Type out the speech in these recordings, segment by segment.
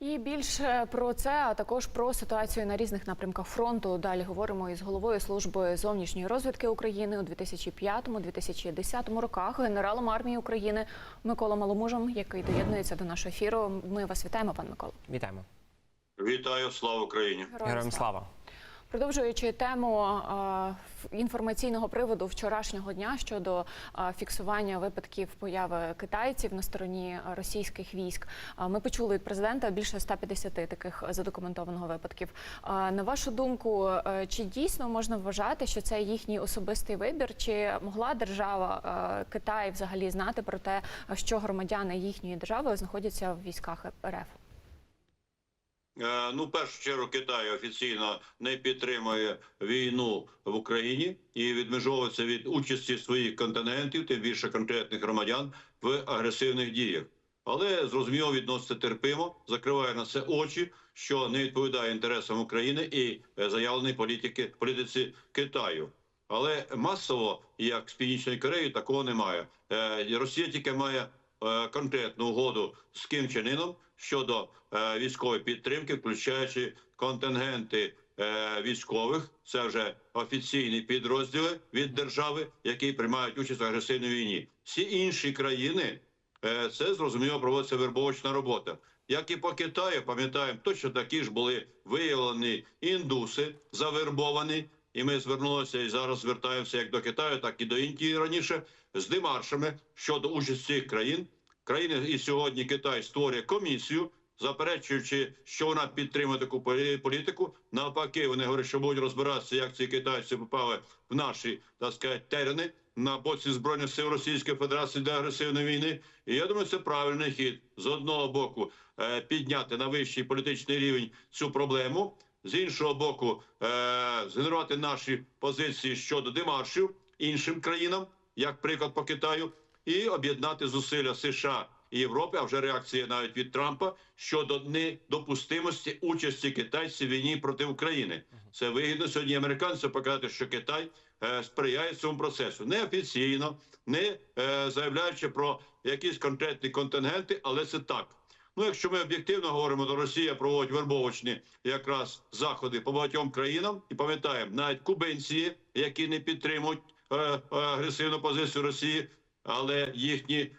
І більше про це, а також про ситуацію на різних напрямках фронту. Далі говоримо із головою служби зовнішньої розвідки України у 2005-2010 роках, генералом армії України Микола Маломужем, який доєднується до нашого ефіру. Ми вас вітаємо, пан Микола. Вітаємо. Вітаю, слава Україні! Героям слава. Продовжуючи тему е, інформаційного приводу вчорашнього дня щодо е, фіксування випадків появи китайців на стороні російських військ, е, ми почули від президента більше 150 таких задокументованого випадків. Е, на вашу думку, е, чи дійсно можна вважати, що це їхній особистий вибір, чи могла держава е, Китай взагалі знати про те, що громадяни їхньої держави знаходяться в військах РФ? Е, Ну, в першу чергу, Китай офіційно не підтримує війну в Україні і відмежовується від участі своїх континентів, тим більше конкретних громадян в агресивних діях. Але зрозуміло відноситься терпимо, закриває на це очі, що не відповідає інтересам України і е, заявленій політики політиці Китаю. Але масово, як з північної Кореї, такого немає. Е, Росія тільки має е, конкретну угоду з Ким Чен щодо е, військової підтримки, включаючи контингенти е, військових. Це вже офіційні підрозділи від держави, які приймають участь в агресивній війні. Всі інші країни це зрозуміло проводиться вербовочна робота. Як і по Китаю, пам'ятаємо, точно такі ж були виявлені індуси, завербовані. І ми звернулися і зараз звертаємося як до Китаю, так і до Індії раніше з демаршами щодо участі цих країн. Країни і сьогодні Китай створює комісію, заперечуючи, що вона підтримує таку полі- політику. Навпаки, вони говорять, що будуть розбиратися, як ці китайці попали в наші так сказати, терени на боці збройних сил Російської Федерації для агресивної війни. І я думаю, це правильний хід з одного боку е, підняти на вищий політичний рівень цю проблему. З іншого боку, е, згенерувати наші позиції щодо демаршів іншим країнам, як приклад по Китаю, і об'єднати зусилля США і Європи, а вже реакція навіть від Трампа щодо недопустимості участі китайців в війні проти України. Це вигідно сьогодні американцям показати, що Китай е, сприяє цьому процесу неофіційно, не е, заявляючи про якісь конкретні контингенти, але це так. Ну, якщо ми об'єктивно говоримо, то Росія проводить вербовочні якраз заходи по багатьом країнам, і пам'ятаємо, навіть кубинці, які не підтримують е, е, агресивну позицію Росії, але їхні е,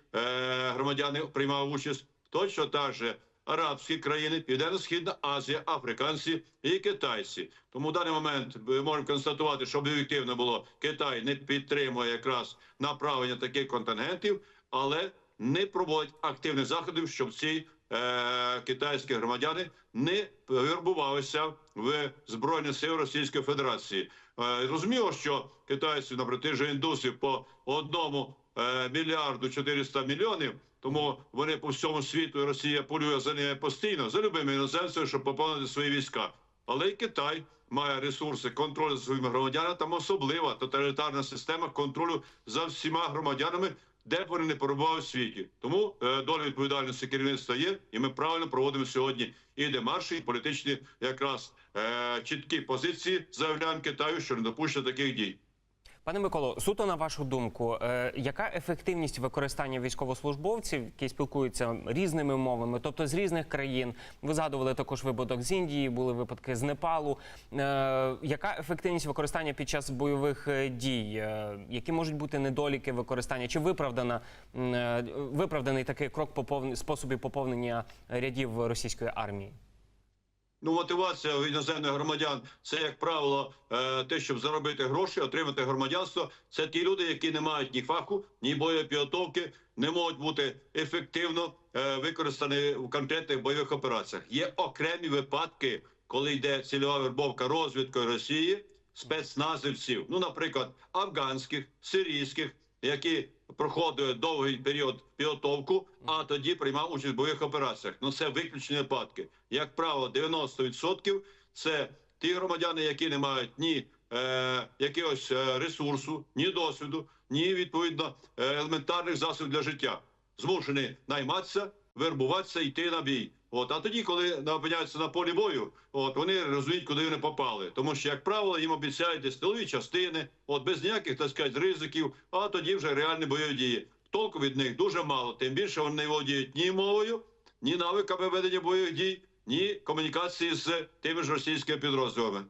громадяни приймали участь точно так же. Арабські країни, Південно-Східна Азія, африканці і китайці. Тому в даний момент ми можемо констатувати, що об'єктивно було Китай не підтримує якраз направлення таких контингентів, але не проводить активних заходів, щоб ці е, китайські громадяни не вербувалися в збройні сили Російської Федерації. Е, розуміло, що китайці на протижі індусів по одному е, мільярду 400 мільйонів. Тому вони по всьому світу і Росія полює за ними постійно за любими іноземцями, щоб поповнити свої війська. Але й Китай має ресурси контролю за своїми громадянами. Там особлива тоталітарна система контролю за всіма громадянами, де б вони не перебували в світі. Тому е, доля відповідальності керівництва є, і ми правильно проводимо сьогодні і демарші, і політичні якраз е, чіткі позиції заявляємо Китаю, що не допущено таких дій. Пане Миколо, суто на вашу думку, е, яка ефективність використання військовослужбовців, які спілкуються різними мовами, тобто з різних країн? Ви згадували також випадок з Індії, були випадки з Непалу. Е, яка ефективність використання під час бойових е, дій? Які можуть бути недоліки використання? Чи виправдана виправданий такий крок поповн... способів поповнення рядів російської армії? Ну, мотивація у іноземних громадян це, як правило, е, те, щоб заробити гроші, отримати громадянство. Це ті люди, які не мають ні фаху, ні бойової підготовки, не можуть бути ефективно е, використані в конкретних бойових операціях. Є окремі випадки, коли йде цільова вербовка розвідкою Росії, спецназівців, ну, наприклад, афганських, сирійських, які проходили довгий період підготовку, а тоді приймав участь в бойових операціях. Ну це виключні випадки. Як правило, 90% це ті громадяни, які не мають ні е, якогось е, ресурсу, ні досвіду, ні відповідно е, елементарних засобів для життя. Змушені найматися, вербуватися, йти на бій. От, а тоді, коли опиняються на полі бою, от вони розуміють, куди вони попали. Тому що, як правило, їм обіцяють десь частини, от без ніяких так сказати, ризиків, а тоді вже реальні бойові дії. Толку від них дуже мало. Тим більше вони не володіють ні мовою, ні навиками ведення бойових дій, ні комунікації з тими ж російськими підрозділами.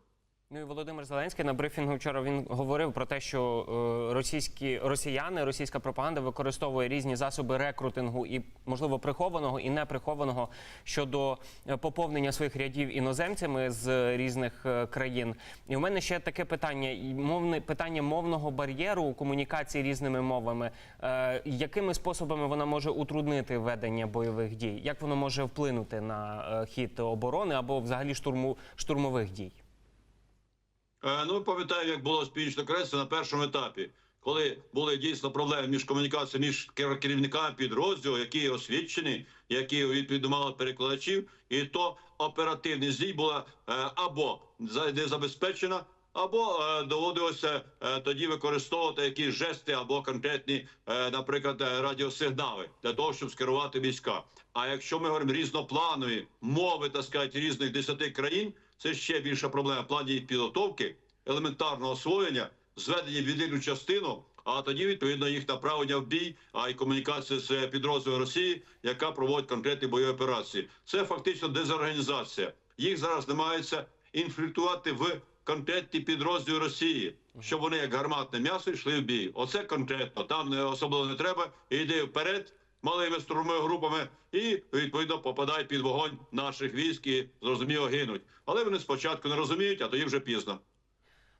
Ну і Володимир Зеленський на брифінгу вчора він говорив про те, що е, російські росіяни, російська пропаганда використовує різні засоби рекрутингу і можливо прихованого і неприхованого щодо е, поповнення своїх рядів іноземцями з різних е, країн. І у мене ще таке питання: мовне питання мовного бар'єру у комунікації різними мовами. Якими способами вона може утруднити ведення бойових дій? Як воно може вплинути на хід оборони або взагалі штурму штурмових дій? Е, Ну, пам'ятаю, як було північно корейцем на першому етапі, коли були дійсно проблеми між комунікацією між кер- керівниками підрозділу, які освічені, які відповідно мали перекладачів, і то оперативність дій була е, або не забезпечена. Або е, доводилося тоді використовувати якісь жести або конкретні, наприклад, радіосигнали для того, щоб скерувати війська. А якщо ми говоримо різнопланові мови, так сказати, різних десяти країн, це ще більша проблема в плані підготовки, елементарного освоєння, зведення в єдину частину, а тоді відповідно їх направлення в бій, а й комунікація з підрозділом Росії, яка проводить конкретні бойові операції. Це фактично дезорганізація. Їх зараз намагаються інфільтрувати в конкретні підрозділи Росії, щоб вони як гарматне м'ясо йшли в бій. Оце конкретно. Там не особливо не треба. Йди вперед малими штурмовими групами і відповідно попадають під вогонь наших військ і зрозуміло гинуть. Але вони спочатку не розуміють, а тоді вже пізно.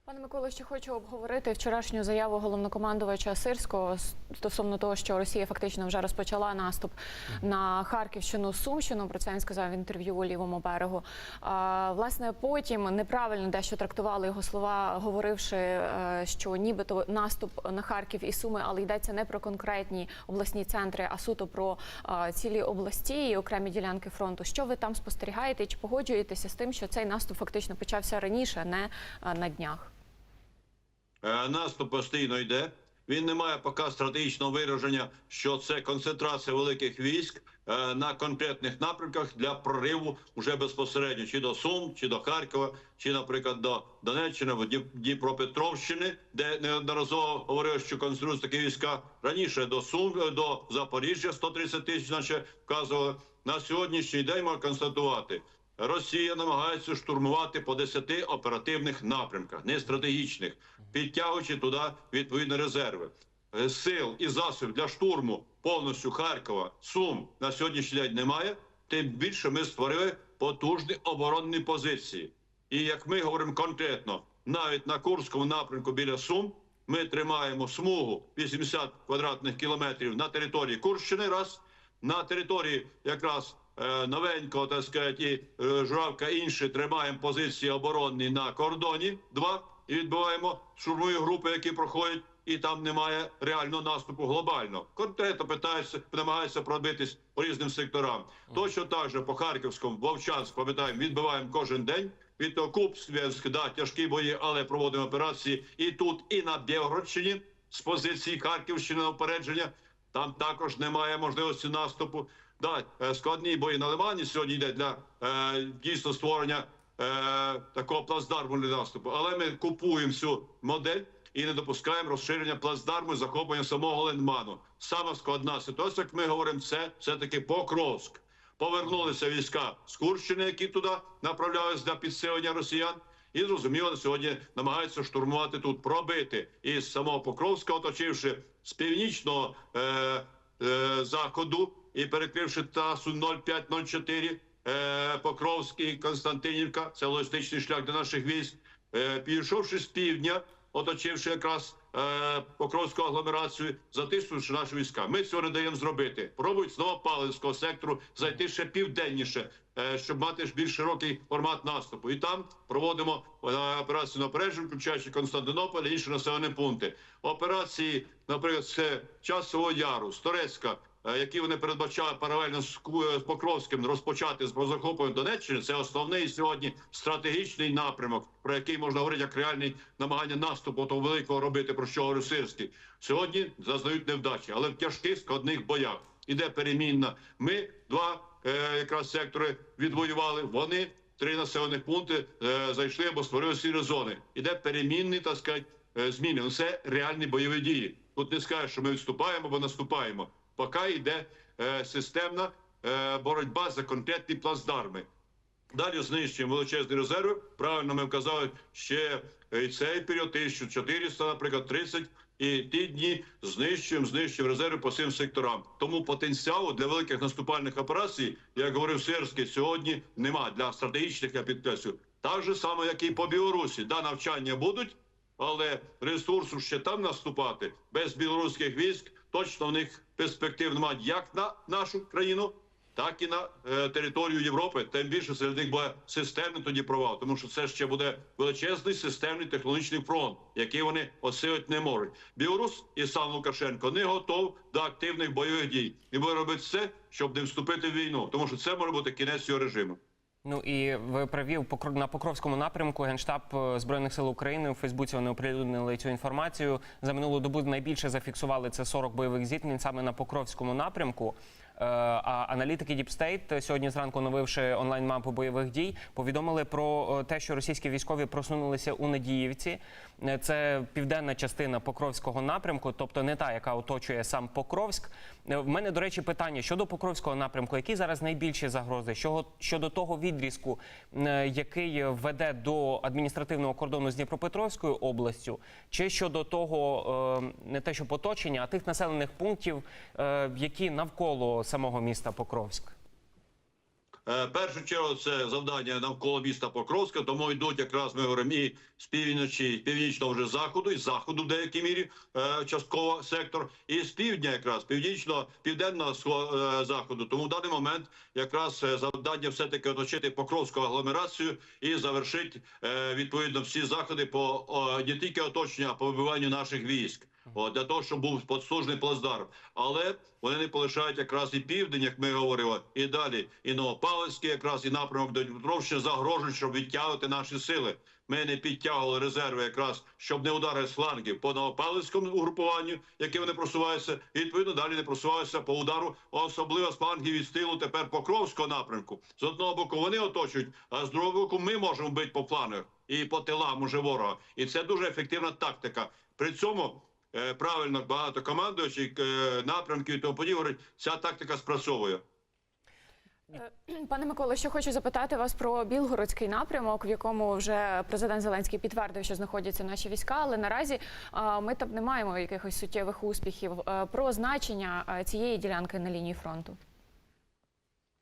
Пане Миколо, ще хочу обговорити вчорашню заяву головнокомандувача Сирського стосовно того, що Росія фактично вже розпочала наступ на Харківщину, Сумщину. Про це він сказав в інтерв'ю у лівому берегу. А, власне, потім неправильно дещо трактували його слова, говоривши, е, що нібито наступ на Харків і Суми, але йдеться не про конкретні обласні центри, а суто про цілі області і окремі ділянки фронту. Що ви там спостерігаєте? Чи погоджуєтеся з тим, що цей наступ фактично почався раніше, не на днях? Е, Наступ постійно йде. Він не має поки стратегічного вираження, що це концентрація великих військ е, на конкретних напрямках для прориву вже безпосередньо чи до Сум, чи до Харкова, чи, наприклад, до Донеччини, Дніпропетровщини, де неодноразово говорили, що концентруються такі війська раніше до Сум, е, до Запоріжжя 130 тисяч, наче вказували. На сьогоднішній день можна констатувати. Росія намагається штурмувати по 10 оперативних напрямках, не стратегічних, підтягуючи туди відповідні резерви. Е, Сил і засобів для штурму повністю Харкова, Сум на сьогоднішній день немає. Тим більше ми створили потужні оборонні позиції. І як ми говоримо конкретно, навіть на Курському напрямку біля Сум ми тримаємо смугу 80 квадратних кілометрів на території Курщини, раз на території якраз новенького, так сказати, е, журавка інші тримаємо позиції оборонні на кордоні. Два і відбиваємо штурмові групи, які проходять, і там немає реального наступу глобально. Конкретно питаються, намагаються пробитись по різним секторам. Точно так же по Харківському, Вовчанськ, пам'ятаємо, відбиваємо кожен день. Від того Купськ, да, тяжкі бої, але проводимо операції і тут, і на Білгородщині з позиції Харківщини на упередження. Там також немає можливості наступу. Да, е, складні бої на Лимані сьогодні йде для е, дійсно створення е, такого плацдарму для наступу. Але ми купуємо цю модель і не допускаємо розширення плацдарму і захоплення самого Лиману. Саме складна ситуація, як ми говоримо, це все-таки Покровськ. Повернулися війська з Курщини, які туди направлялись для підсилення росіян. І зрозуміло, сьогодні намагаються штурмувати тут, пробити із самого Покровська, оточивши з північного е, е, заходу і перекривши трасу 0504 е, Покровський, Константинівка, це логістичний шлях для наших військ. Е, підійшовши з півдня, оточивши якраз е, Покровську агломерацію, затиснувши наші війська. Ми цього не даємо зробити. Пробують з Новопавлівського сектору зайти ще південніше, е, щоб мати ж більш широкий формат наступу. І там проводимо е, операцію на опередження, включаючи Константинополь і інші населені пункти. Операції, наприклад, з Часового Яру, з Торецька, е, які вони передбачали паралельно з е, Покровським розпочати з захопленням Донеччини, це основний сьогодні стратегічний напрямок, про який можна говорити як реальний намагання наступу того великого робити, про що говорив Сирський. Сьогодні зазнають невдачі, але в тяжких складних боях іде перемінна. Ми два е, якраз сектори відвоювали. Вони три населених пункти е, зайшли або створили сірі зони. Іде перемінний, так сказати, е, зміни. Ну, Це реальні бойові дії. Тут не скажеш, що ми відступаємо або наступаємо. Поки йде е, системна е, боротьба за конкретні плацдарми. Далі знищуємо величезні резерви. Правильно ми вказали ще і цей період 1400, наприклад, 30. І ті дні знищуємо, знищуємо резерви по всім секторам. Тому потенціалу для великих наступальних операцій, як говорив Сирський, сьогодні нема для стратегічних, я підкреслю. Так же само, як і по Білорусі. Да, навчання будуть, але ресурсу ще там наступати без білоруських військ точно в них перспектив немає як на нашу країну, так і на е, територію Європи. Тим більше серед них буде системний тоді провал, тому що це ще буде величезний системний технологічний фронт, який вони осилити не можуть. Білорус і сам Лукашенко не готов до активних бойових дій і буде робити все, щоб не вступити в війну, тому що це може бути кінець цього режиму. Ну і ви праві в на Покровському напрямку Генштаб е, збройних сил України у Фейсбуці вони оприлюднили цю інформацію. За минулу добу найбільше зафіксували це 40 бойових зіткнень саме на Покровському напрямку. Е, А аналітики Deep State сьогодні зранку, оновивши онлайн-мапу бойових дій, повідомили про е, те, що російські військові просунулися у Надіївці. Е, Це південна частина Покровського напрямку, тобто не та, яка оточує сам Покровськ. Е, В мене, до речі, питання щодо Покровського напрямку. Які зараз найбільші загрози? Щодо того відрізку, е, який веде до адміністративного кордону з Дніпропетровською областю, чи щодо того, е, не те, що поточення, а тих населених пунктів, е, які навколо самого міста Покровськ? Е, першу чергу це завдання навколо міста Покровська, тому йдуть якраз ми говоримо і з півночі, з північного вже заходу, і з заходу в деякій мірі е, частково сектор, і з півдня, якраз північного південного е, заходу. Тому в даний момент якраз завдання все таки оточити Покровську агломерацію і завершити відповідно всі заходи по не тільки оточення, а по вибиванню наших військ. Для того, щоб був потужний плацдарм. Але вони не полишають якраз і південь, як ми говорили, і далі, і Новопавлівський, якраз і напрямок до Дніпровщини загрожують, щоб відтягувати наші сили. Ми не підтягували резерви, якраз щоб не удари з флангів по Новопавлівському угрупуванню, яке вони просуваються, і відповідно далі не просуваються по удару, особливо з флангів від стилу тепер Покровського напрямку. З одного боку вони оточують, а з другого боку ми можемо бити по флангах і по тилам уже ворога. І це дуже ефективна тактика. При цьому правильно багато командуючих е, напрямків і тому подібне ця тактика спрацьовує. Пане Миколе, ще хочу запитати вас про Білгородський напрямок, в якому вже президент Зеленський підтвердив, що знаходяться наші війська, але наразі ми там не маємо якихось суттєвих успіхів. Е, Про значення е, цієї ділянки на лінії фронту.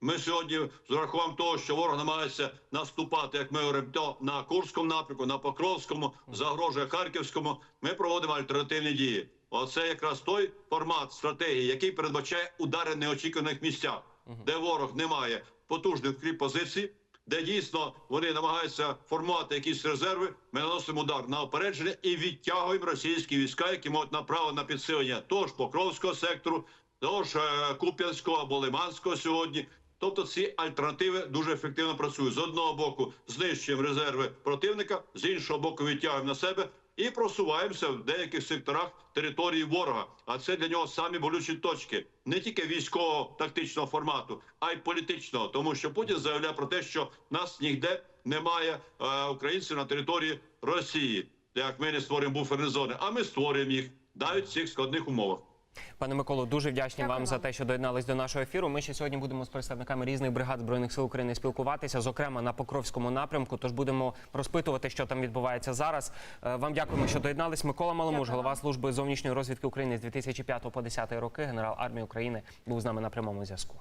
Ми сьогодні з урахуванням того, що ворог намагається наступати, як ми говоримо, то на Курському напрямку, на Покровському, загрожує Харківському. Ми проводимо альтернативні дії. Оце якраз той формат стратегії, який передбачає удари в неочікуваних місцях, де ворог не має потужних укріп позицій, де дійсно вони намагаються формувати якісь резерви. Ми наносимо удар на опередження і відтягуємо російські війська, які можуть направо на підсилення того ж Покровського сектору, того ж е, Куп'янського або Лиманського сьогодні. Тобто ці альтернативи дуже ефективно працюють. З одного боку знищуємо резерви противника, з іншого боку відтягуємо на себе і просуваємося в деяких секторах території ворога. А це для нього самі болючі точки не тільки військового тактичного формату, а й політичного, тому що Путін заявляє про те, що нас ніде немає е, українців на території Росії, як ми не створюємо буферні зони, а ми створюємо їх навіть в цих складних умовах. Пане Миколо, дуже вдячні Дякую вам за те, що доєднались до нашого ефіру. Ми ще сьогодні будемо з представниками різних бригад збройних сил України спілкуватися, зокрема на Покровському напрямку. Тож будемо розпитувати, що там відбувається зараз. Е, Вам дякуємо, що доєднались. Микола Маломуж, голова служби зовнішньої розвідки України з 2005 по 10 роки, генерал армії України, був з нами на прямому зв'язку.